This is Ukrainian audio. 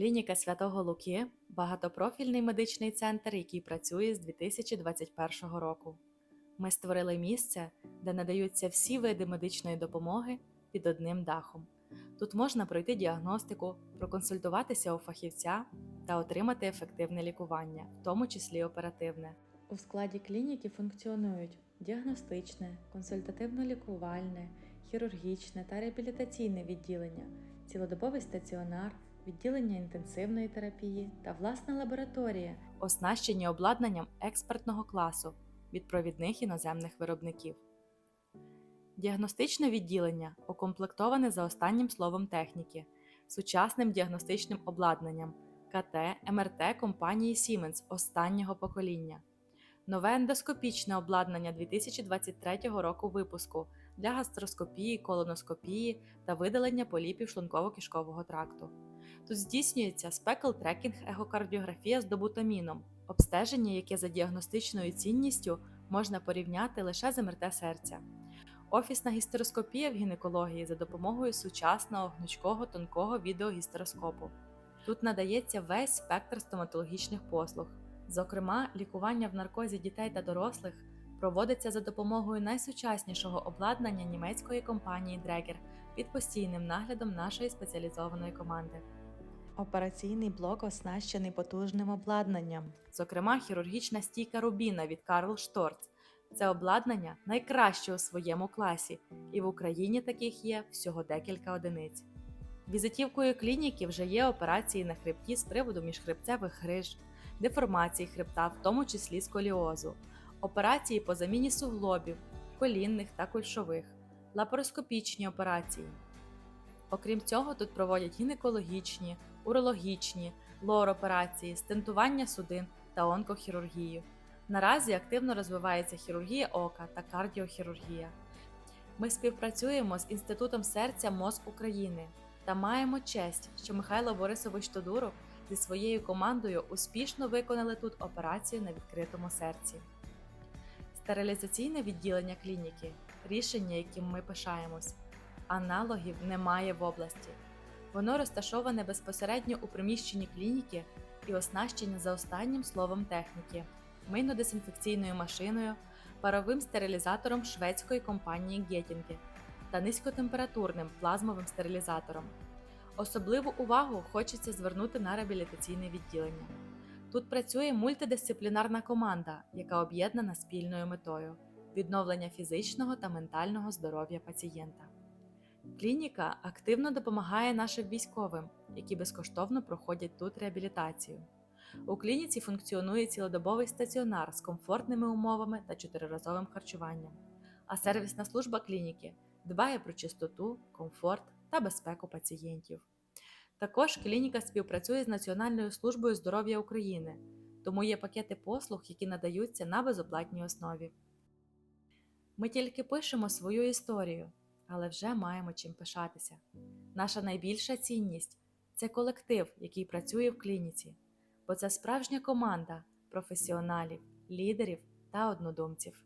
Клініка Святого Луки багатопрофільний медичний центр, який працює з 2021 року. Ми створили місце, де надаються всі види медичної допомоги під одним дахом. Тут можна пройти діагностику, проконсультуватися у фахівця та отримати ефективне лікування, в тому числі оперативне. У складі клініки функціонують діагностичне, консультативно-лікувальне, хірургічне та реабілітаційне відділення, цілодобовий стаціонар, відділення інтенсивної терапії та власна лабораторія, оснащені обладнанням експертного класу від провідних іноземних виробників. Діагностичне відділення укомплектоване за останнім словом техніки, сучасним діагностичним обладнанням КТ, МРТ компанії Siemens останнього покоління, нове ендоскопічне обладнання 2023 року випуску для гастроскопії, колоноскопії та видалення поліпів шлунково-кишкового тракту. Тут здійснюється спекл-трекінг егокардіографія з добутаміном, обстеження, яке за діагностичною цінністю можна порівняти лише з МРТ серця. Офісна гістероскопія в гінекології за допомогою сучасного гнучкого тонкого відеогістероскопу. Тут надається весь спектр стоматологічних послуг. Зокрема, лікування в наркозі дітей та дорослих проводиться за допомогою найсучаснішого обладнання німецької компанії Dräger під постійним наглядом нашої спеціалізованої команди. Операційний блок оснащений потужним обладнанням, зокрема хірургічна стійка рубіна від Карл Шторц. Це обладнання найкраще у своєму класі, і в Україні таких є всього декілька одиниць. Візитівкою клініки вже є операції на хребті з приводу міжхребцевих гриж, деформації хребта, в тому числі сколіозу, операції по заміні суглобів, колінних та кульшових, лапароскопічні операції. Окрім цього, тут проводять гінекологічні, урологічні, лор-операції, стентування судин та онкохірургію. Наразі активно розвивається хірургія ока та кардіохірургія. Ми співпрацюємо з Інститутом серця МОЗ України та маємо честь, що Михайло Борисович Тодуров зі своєю командою успішно виконали тут операцію на відкритому серці. Стерилізаційне відділення клініки рішення, яким ми пишаємось. Аналогів немає в області. Воно розташоване безпосередньо у приміщенні клініки і оснащене за останнім словом техніки, мийно-дезінфекційною машиною, паровим стерилізатором шведської компанії Гетінге та низькотемпературним плазмовим стерилізатором. Особливу увагу хочеться звернути на реабілітаційне відділення. Тут працює мультидисциплінарна команда, яка об'єднана спільною метою відновлення фізичного та ментального здоров'я пацієнта. Клініка активно допомагає нашим військовим, які безкоштовно проходять тут реабілітацію. У клініці функціонує цілодобовий стаціонар з комфортними умовами та чотириразовим харчуванням, а сервісна служба клініки дбає про чистоту, комфорт та безпеку пацієнтів. Також клініка співпрацює з Національною службою здоров'я України, тому є пакети послуг, які надаються на безоплатній основі. Ми тільки пишемо свою історію, але вже маємо чим пишатися. Наша найбільша цінність це колектив, який працює в клініці, бо це справжня команда професіоналів, лідерів та однодумців.